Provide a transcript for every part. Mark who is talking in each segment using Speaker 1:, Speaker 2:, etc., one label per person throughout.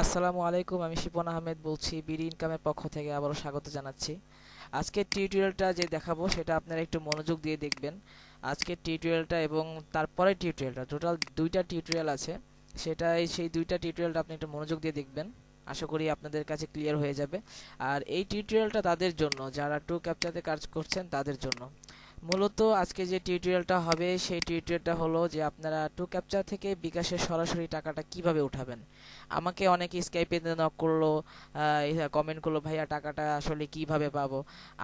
Speaker 1: আসসালামু আলাইকুম, আমি শিপন আহমেদ বলছি, বিডি ইনকামের পক্ষ থেকে আবারও স্বাগত জানাচ্ছি। আজকের টিউটোরিয়ালটা যে দেখাবো, সেটা আপনারা একটু মনোযোগ দিয়ে দেখবেন। আজকের টিউটোরিয়ালটা এবং তারপরে টিউটোরিয়ালটা, টোটাল দুইটা টিউটোরিয়াল আছে। সেটাই, সেই দুইটা টিউটোরিয়ালটা আপনি একটু মনোযোগ দিয়ে দেখবেন। আশা করি আপনাদের কাছে ক্লিয়ার হয়ে যাবে। আর এই টিউটোরিয়ালটা তাদের জন্য, যারা টু ক্যাপচাতে কাজ করছেন, তাদের জন্য। মূলত আজকে যে টিউটোরিয়ালটা হবে, সেই টিউটোরিয়ালটা হলো যে আপনারা টু ক্যাপচার থেকে বিকাশের সরাসরি টাকাটা কীভাবে উঠাবেন। আমাকে অনেকে স্কাইপে নক করল কমেন্ট করল, ভাইয়া, টাকাটা আসলে কীভাবে পাবো?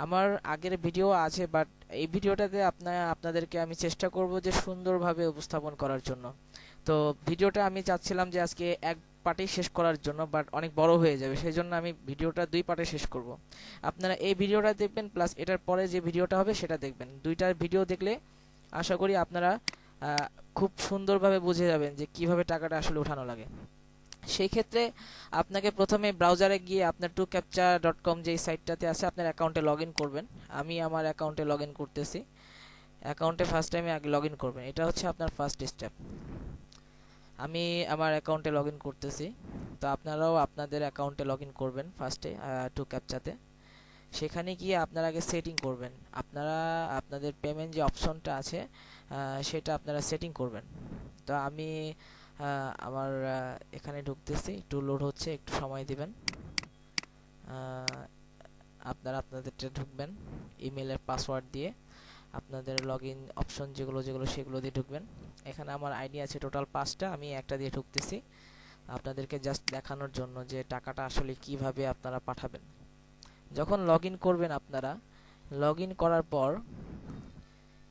Speaker 1: আমার আগের ভিডিও আছে বাট এই ভিডিওটাতে আপনার আপনাদেরকে আমি চেষ্টা করব যে সুন্দরভাবে উপস্থাপন করার জন্য। তো ভিডিওটা আমি চাচ্ছিলাম যে আজকে এক পার্টেই শেষ করার জন্য বাট অনেক বড় হয়ে যাবে সেই জন্য আমি ভিডিওটা দুই পার্টে শেষ করব। আপনারা এই ভিডিওটা দেখবেন প্লাস এটার পরে যে ভিডিওটা হবে সেটা দেখবেন। দুইটার ভিডিও দেখলে আশা করি আপনারা খুব সুন্দরভাবে বুঝে যাবেন যে কীভাবে টাকাটা আসলে উঠানো লাগে। সেই ক্ষেত্রে আপনাকে প্রথমে ব্রাউজারে গিয়ে আপনার টু ক্যাপচার ডট কম যেই সাইটটাতে আছে, আপনার অ্যাকাউন্টে লগ করবেন। আমি আমার অ্যাকাউন্টে লগ করতেছি। অ্যাকাউন্টে ফার্স্ট টাইমে আগে লগ করবেন। এটা হচ্ছে আপনার ফার্স্ট স্টেপ আমি আমার অ্যাকাউন্টে লগ করতেছি। তো আপনারাও আপনাদের অ্যাকাউন্টে লগ করবেন ফার্স্টে টু ক্যাপচাতে সেখানে গিয়ে আপনারা আগে সেটিং করবেন। আপনারা, আপনাদের পেমেন্ট যে অপশনটা আছে সেটা আপনারা সেটিং করবেন। তো আমি আমার এখানে ঢুকতেছি। একটু লোড হচ্ছে, একটু সময় দিবেন। আপনারা আপনাদেরটা ঢুকবেন। ইমেলের পাসওয়ার্ড দিয়ে। আপনাদের লগ ইন অপশন যেগুলো যেগুলো সেগুলো দিয়ে ঢুকবেন। এখানে আমার আইডি আছে টোটাল পাঁচটা, আমি একটা দিয়ে ঢুকতেছি। আপনাদেরকে জাস্ট দেখানোর জন্য যে টাকাটা আসলে কীভাবে আপনারা পাঠাবেন। যখন লগ করবেন আপনারা লগ করার পর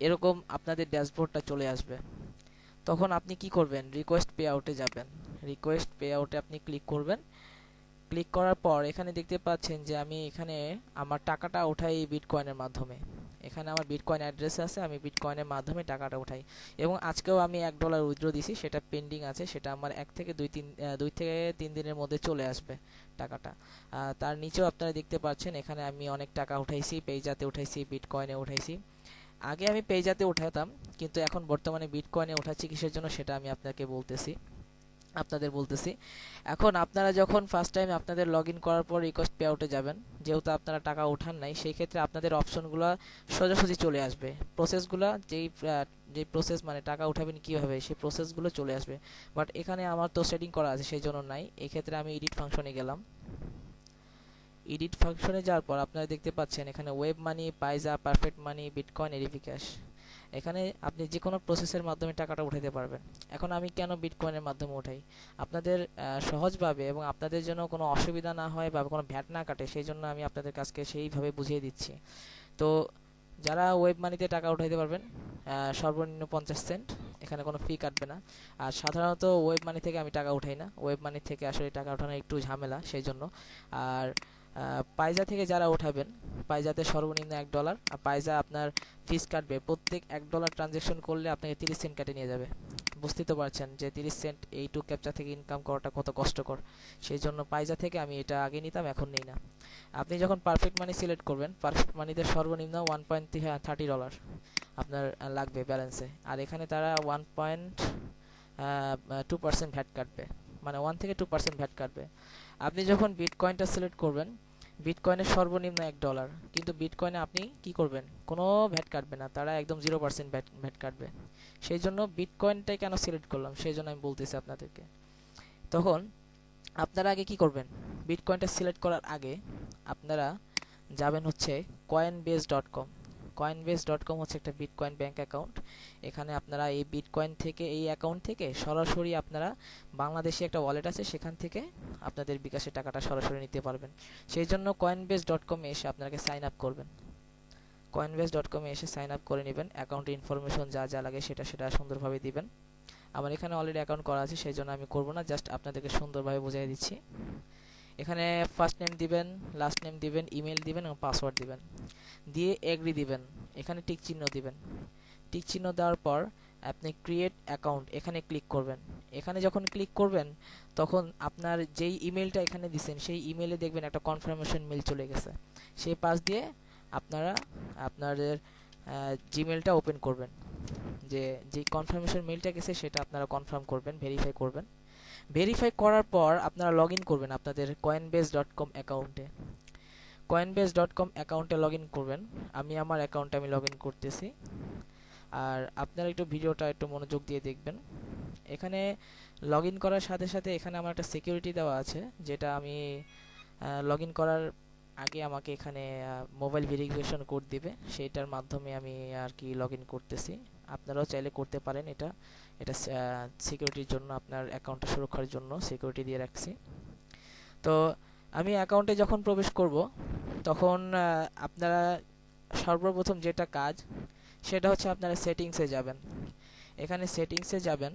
Speaker 1: এরকম আপনাদের ড্যাশবোর্ডটা চলে আসবে। তখন আপনি কি করবেন? রিকোয়েস্ট পে আউটে যাবেন। রিকোয়েস্ট পে আউটে আপনি ক্লিক করবেন। ক্লিক করার পর এখানে দেখতে পাচ্ছেন যে আমি এখানে আমার টাকাটা এই বিটকয়েনের মাধ্যমে। এখানে আমার বিটকয়েন অ্যাড্রেস আছে, আমি বিটকয়েনের মাধ্যমে টাকাটা উঠাই। এবং আজকেও আমি এক ডলার উইথড্র দিছি, সেটা পেন্ডিং আছে, সেটা আমার এক থেকে দুই তিন দুই থেকে তিন দিনের মধ্যে চলে আসবে টাকাটা। তার নিচেও আপনারা দেখতে পাচ্ছেন, এখানে আমি অনেক টাকা উঠাইছি পেইজাতে উঠাইছি বিটকয়েনে উঠাইছি। আগে আমি পেজাতে উঠাতাম, কিন্তু এখন বর্তমানে বিটকয়েনে উঠাচ্ছি কিসের জন্য সেটা আমি আপনাকে বলতেছি। আপনাদের বলতেছি। এখন আপনারা যখন ফার্স্ট টাইম আপনাদের লগ ইন করার পর রিকোয়েস্ট পে আউটে যাবেন, যেহেতু আপনারা টাকা ওঠান নাই সেই ক্ষেত্রে আপনাদের অপশনগুলো সোজাসুজি চলে আসবে। প্রসেসগুলো যেই যে প্রসেস মানে টাকা উঠাবেন কীভাবে, সেই প্রসেসগুলো চলে আসবে। বাট এখানে আমার তো সেটিং করা আছে, সেই জন্য নাই। এক্ষেত্রে আমি এডিট ফাংশনে গেলাম। এডিট ফাংশনে যাওয়ার পর আপনারা দেখতে পাচ্ছেন এখানে web money Payza perfect money bitcoin verification এখানে আপনি যে কোনো প্রসেসের মাধ্যমে টাকাটা উঠাতে পারবেন। এখন আমি কেন বিটকয়েনের মাধ্যমে উঠাই? আপনাদের সহজভাবে এবং আপনাদের জন্য কোনো অসুবিধা না হয় বা কোনো ভ্যাট না কাটে, সেই জন্য আমি আপনাদের কাছকে সেইভাবে বুঝিয়ে দিচ্ছি। তো যারা ওয়েব মানিতে টাকা উঠাইতে পারবেন সর্বনিম্ন পঞ্চাশ সেন্ট এখানে কোনো ফি কাটবে না। আর সাধারণত ওয়েব মানি থেকে আমি টাকা উঠাই না। ওয়েব মানি থেকে আসলে টাকা ওঠানো একটু ঝামেলা, সেই জন্য। আর পাইজা থেকে যারা ওঠাবেন পাইজাতে সর্বনিম্ন এক ডলার আর পাইজা আপনার ফিস কাটবে, প্রত্যেক এক ডলার ট্রানজ্যাকশন করলে আপনাকে তিরিশ সেন্ট কেটে নিয়ে যাবে। বুঝতে তো পারছেন যে তিরিশ সেন্ট এই টু ক্যাপচা থেকে ইনকাম করাটা কত কষ্টকর। সেই জন্য পাইজা থেকে আমি এটা আগে নিতাম, এখন নেই না। আপনি যখন পারফেক্ট মানি সিলেক্ট করবেন পারফেক্ট মানিতে সর্বনিম্ন ওয়ান পয়েন্ট থার্টি ডলার আপনার লাগবে ব্যালেন্সে আর এখানে তারা one point two percent VAT কাটবে। মানে ওয়ান থেকে টু পার্সেন্ট ভ্যাট কাটবে। আপনি যখন বিটকয়েনটা সিলেক্ট করবেন বিটকয়েনের সর্বনিম্ন এক ডলার কিন্তু বিটকয়েনে আপনি কি করবেন? কোনো ভ্যাট কাটবে না। তারা একদম জিরো পার্সেন্ট ভ্যাট ভ্যাট কাটবে। সেই জন্য বিটকয়েনটাই কেন সিলেক্ট করলাম? সেই জন্য আমি বলতেছি আপনাদেরকে। তখন আপনারা আগে কি করবেন? বিটকয়েনটা সিলেক্ট করার আগে আপনারা যাবেন হচ্ছে Coinbase dot com Coinbase dot com হচ্ছে একটা বিটকয়েন ব্যাঙ্ক অ্যাকাউন্ট এখানে আপনারা এই বিটকয়েন থেকে, এই অ্যাকাউন্ট থেকে সরাসরি আপনারা বাংলাদেশে একটা ওয়ালেট আছে, সেখান থেকে আপনাদের বিকাশের টাকাটা সরাসরি নিতে পারবেন। সেই জন্য কয়েনবেস ডট কমে এসে আপনাকে সাইন আপ করবেন। কয়েনবেস ডট কমে এসে সাইন আপ করে নেবেন। অ্যাকাউন্টের ইনফরমেশন যা যা লাগে সেটা সেটা সুন্দরভাবে দিবেন। আমার এখানে অলরেডি অ্যাকাউন্ট করা আছে, সেই জন্য আমি করব না জাস্ট আপনাদেরকে সুন্দরভাবে বুঝিয়ে দিচ্ছি। এখানে ফার্স্ট নেম দিবেন লাস্ট নেম দিবেন ইমেল দিবেন এবং পাসওয়ার্ড দিবেন। দিয়ে এগ্রি দিবেন। এখানে টিক চিহ্ন দিবেন। টিক চিহ্ন দেওয়ার পর আপনি ক্রিয়েট অ্যাকাউন্ট এখানে ক্লিক করবেন। এখানে যখন ক্লিক করবেন, তখন আপনার যেই ইমেলটা এখানে দিছেন, সেই ইমেলে দেখবেন একটা কনফার্মেশন মেল চলে গেছে। সেই পাশ দিয়ে আপনারা আপনাদের জিমেলটা ওপেন করবেন। যে যে কনফার্মেশন মেলটা গেছে, সেটা আপনারা কনফার্ম করবেন ভেরিফাই করবেন। ভেরিফাই করার পর আপনারা লগ করবেন আপনাদের কয়েনবেস ডট কম অ্যাকাউন্টে কয়েনবেস ডট কম অ্যাকাউন্টে লগ করবেন। আমি আমার অ্যাকাউন্টে আমি লগ করতেছি। আর আপনারা একটু ভিডিওটা একটু মনোযোগ দিয়ে দেখবেন। এখানে লগ করার সাথে সাথে এখানে আমার একটা সিকিউরিটি দেওয়া আছে, যেটা আমি লগ করার আগে আমাকে এখানে মোবাইল ভেরিফিকেশন কোড দিবে। সেইটার মাধ্যমে আমি আর কি লগ করতেছি। আপনারাও চাইলে করতে পারেন এটা। এটা সিকিউরিটির জন্য, আপনার অ্যাকাউন্টটা সুরক্ষার জন্য সিকিউরিটি দিয়ে রাখছি। তো আমি অ্যাকাউন্টে যখন প্রবেশ করব, তখন আপনারা সর্বপ্রথম যেটা কাজ, সেটা হচ্ছে আপনারা সেটিংসে যাবেন। এখানে সেটিংসে যাবেন।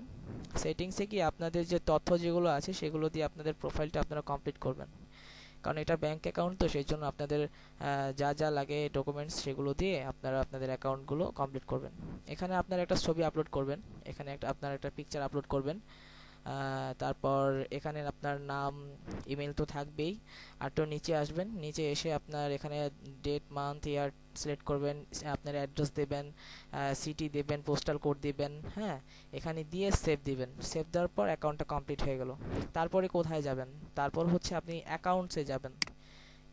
Speaker 1: সেটিংসে কি আপনাদের যে তথ্য যেগুলো আছে, সেগুলো দিয়ে আপনাদের প্রোফাইলটা আপনারা কমপ্লিট করবেন। কারণ এটা ব্যাংক অ্যাকাউন্ট তো সেই জন্য আপনাদের যা যা লাগে ডকুমেন্টস সেগুলো দিয়ে আপনারা আপনাদের অ্যাকাউন্টগুলো কমপ্লিট করবেন। এখানে আপনার একটা ছবি আপলোড করবেন। এখানে একটা, আপনার একটা পিকচার আপলোড করবেন। তারপর এখানে আপনার নাম ইমেল তো থাকবেই। আর তো নিচে আসবেন, নিচে এসে আপনার এখানে ডেট মান্থ ইয়ার সিলেক্ট করবেন, আপনার অ্যাড্রেস দেবেন সিটি দেবেন পোস্টাল কোড দিবেন হ্যাঁ? এখানে দিয়ে সেভ দিবেন। সেভ দেওয়ার পর অ্যাকাউন্টটা কমপ্লিট হয়ে গেল। তারপরে কোথায় যাবেন? তারপর হচ্ছে আপনি অ্যাকাউন্টসে যাবেন।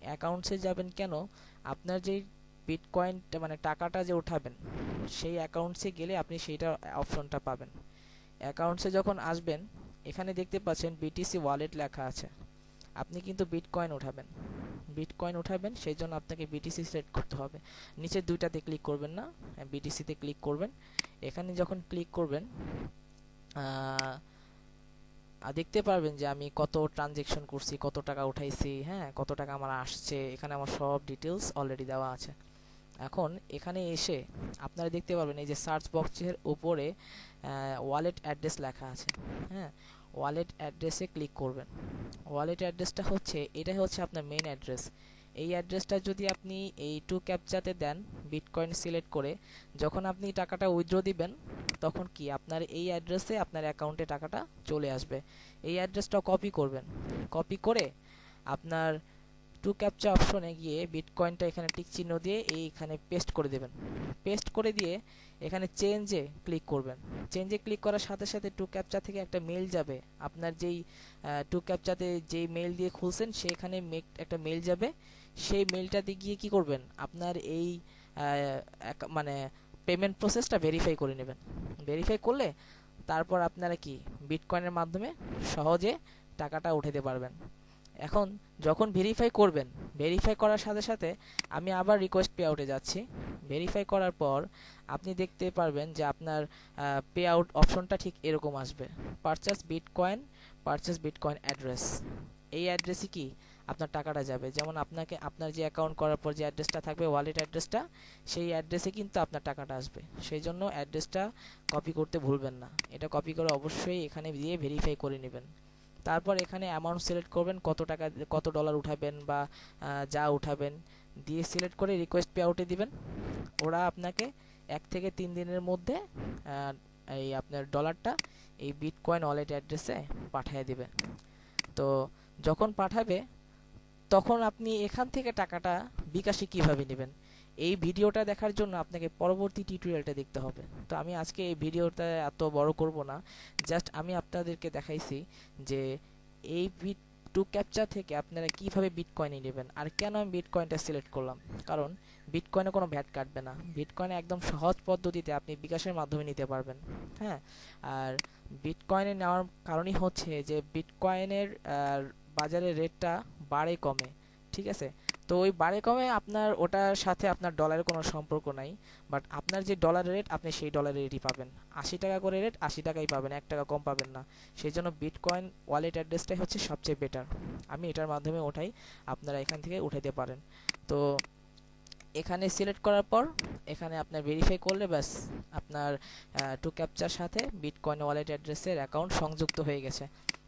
Speaker 1: অ্যাকাউন্টসে যাবেন কেন? আপনার যেই বিটকয়েনটা মানে টাকাটা যে উঠাবেন, সেই অ্যাকাউন্টসে গেলে আপনি সেইটা অপশনটা পাবেন। অ্যাকাউন্টসে যখন আসবেন, এখানে দেখতে পাচ্ছেন বিটিসি ওয়ালেট লেখা আছে। আপনি কিন্তু বিটকয়েন উঠাবেন। বিটকয়েন উঠাবেন, সেই জন্য আপনাকে বিটিসি সিলেক্ট করতে হবে। নিচে দুইটাতে ক্লিক করবেন না বিটিসিতে ক্লিক করবেন। এখানে যখন ক্লিক করবেন দেখতে পারবেন যে আমি কত ট্রানজেকশন করছি, কত টাকা উঠাইছি হ্যাঁ কত টাকা আমার আসছে, এখানে আমার সব ডিটেলস অলরেডি দেওয়া আছে। এখন এখানে এসে আপনারা দেখতে পারবেন এই যে সার্চ বক্সের উপরে ওয়ালেট অ্যাড্রেস লেখা আছে। হ্যাঁ ওয়ালেট অ্যাড্রেসে ক্লিক করবেন। ওয়ালেট অ্যাড্রেসটা হচ্ছে, এটাই হচ্ছে আপনার মেন অ্যাড্রেস এই অ্যাড্রেসটা যদি আপনি এই টু ক্যাপচাতে দেন বিটকয়েন সিলেক্ট করে, যখন আপনি টাকাটা উইথড্র দিবেন, তখন কি আপনার এই অ্যাড্রেসে আপনার অ্যাকাউন্টে টাকাটা চলে আসবে। এই অ্যাড্রেসটা কপি করবেন। কপি করে আপনার টু ক্যাপচা অপশনে গিয়ে বিটকয়েনটা এখানে টিক চিহ্ন দিয়ে এইখানে পেস্ট করে দেবেন। পেস্ট করে দিয়ে এখানে চেঞ্জে ক্লিক করবেন। চেঞ্জে ক্লিক করার সাথে সাথে টু ক্যাপচা থেকে একটা মেল যাবে। আপনার যেই টু ক্যাপচাতে যেই মেল দিয়ে খুলছেন সেখানে একটা মেল যাবে। সেই মেলটাতে গিয়ে কি করবেন? আপনার এই মানে পেমেন্ট প্রসেসটা ভেরিফাই করে নেবেন। ভেরিফাই করলে তারপর আপনারা কি বিটকয়েনের মাধ্যমে সহজে টাকাটা উঠাতে পারবেন। এখন যখন ভেরিফাই করবেন ভেরিফাই করার সাথে সাথে আমি আবার রিকোয়েস্ট পে আউটে যাচ্ছি। ভেরিফাই করার পর আপনি দেখতে পারবেন যে আপনার পে আউট অপশনটা ঠিক এরকম আসবে। Purchase bitcoin purchase bitcoin address এই অ্যাড্রেসই কি? আপনার টাকাটা যাবে। যেমন আপনাকে, আপনার যে অ্যাকাউন্ট করার পর যে অ্যাড্রেসটা থাকবে ওয়ালেট অ্যাড্রেসটা সেই অ্যাড্রেসে কিন্তু আপনার টাকাটা আসবে। সেই জন্য অ্যাড্রেসটা কপি করতে ভুলবেন না। এটা কপি করে অবশ্যই এখানে দিয়ে ভেরিফাই করে নেবেন। তারপর এখানে অ্যামাউন্ট সিলেক্ট করবেন, কত টাকা, কত ডলার উঠাবেন বা যা উঠাবেন, দিয়ে সিলেক্ট করে রিকোয়েস্ট পে আউটে দিবেন। ওরা আপনাকে এক থেকে তিন দিনের মধ্যে এই আপনার ডলারটা এই বিটকয়েন ওয়ালেট অ্যাড্রেসে পাঠিয়ে দিবে তো যখন পাঠাবে, তখন আপনি এখান থেকে টাকাটা বিকাশে কীভাবে নেবেন? এই ভিডিওটা দেখার জন্য আপনাকে পরবর্তী টিউটোরিয়ালটা দেখতে হবে। তো আমি আজকে এই ভিডিওটা এত বড় করব না। জাস্ট আমি আপনাদেরকে দেখাইছি যে এই বিট টু ক্যাপচার থেকে আপনারা কীভাবে বিটকয়েনে নেবেন আর কেন আমি বিটকয়েনটা সিলেক্ট করলাম? কারণ বিটকয়েনে কোনো ভ্যাট কাটবে না। বিটকয়েনে একদম সহজ পদ্ধতিতে আপনি বিকাশের মাধ্যমে নিতে পারবেন। হ্যাঁ? আর বিটকয়েনে নেওয়ার কারণই হচ্ছে যে বিটকয়েনের বাজারের রেটটা বাড়ে কমে। ঠিক আছে? তো ওই বাড়ে কমে আপনার ওটার সাথে আপনার ডলারের কোনো সম্পর্ক নাই বাট আপনার যে ডলারের রেট আপনি সেই ডলারের রেটই পাবেন। আশি টাকা করে রেট আশি টাকাই পাবেন, এক টাকা কম পাবেন না। সেই জন্য বিটকয়েন ওয়ালেট অ্যাড্রেসটাই হচ্ছে সবচেয়ে বেটার আমি এটার মাধ্যমে ওঠাই, আপনারা এখান থেকে উঠাইতে পারেন। তো এখানে সিলেক্ট করার পর, এখানে আপনার ভেরিফাই করলে ব্যাস, আপনার টু ক্যাপচার সাথে বিটকয়েন ওয়ালেট অ্যাড্রেসের অ্যাকাউন্ট সংযুক্ত হয়ে গেছে।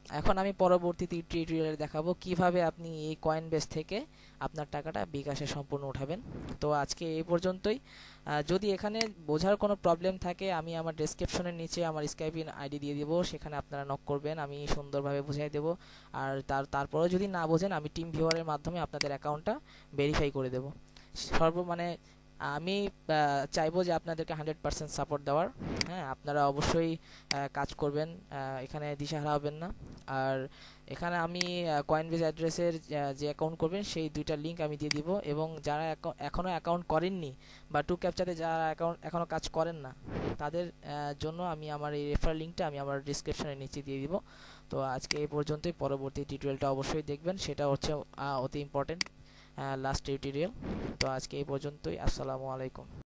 Speaker 1: এখন আমি পরবর্তী টিউটোরিয়ালে দেখাবো কীভাবে আপনি এই কয়েন বেস থেকে আপনার টাকাটা বিকাশে সম্পূর্ণ উঠাবেন। তো আজকে এই পর্যন্তই। যদি এখানে বোঝার কোনো প্রবলেম থাকে, আমি আমার ডেসক্রিপশনের নিচে আমার স্কাইপিন আইডি দিয়ে দেবো। সেখানে আপনারা নক করবেন, আমি সুন্দরভাবে বুঝাই দেব। আর তার, তারপরেও যদি না বোঝেন, আমি টিম ভিউয়ারের মাধ্যমে আপনাদের অ্যাকাউন্টটা ভেরিফাই করে দেব। সর্ব মানে আমি চাইব যে আপনাদেরকে হান্ড্রেড পার্সেন্ট সাপোর্ট দেওয়ার। হ্যাঁ আপনারা অবশ্যই কাজ করবেন এখানে দিশাহারা হবেন না। আর এখানে আমি কয়েনবেজ অ্যাড্রেসের যে অ্যাকাউন্ট করবেন, সেই দুইটা লিঙ্ক আমি দিয়ে দিব। এবং যারা এখনও অ্যাকাউন্ট করেননি বা টু ক্যাপচারে যারা অ্যাকাউন্ট এখনও কাজ করেন না, তাদের জন্য আমি আমার এই রেফার লিঙ্কটা আমি আমার ডিসক্রিপশনের নিচে দিয়ে দিব। তো আজকে এই পর্যন্তই। পরবর্তী টিউটোরিয়ালটা অবশ্যই দেখবেন। সেটা হচ্ছে অতি ইম্পর্টেন্ট লাস্ট টিউটোরিয়াল তো আজকে এই পর্যন্তই। আসসালামু আলাইকুম।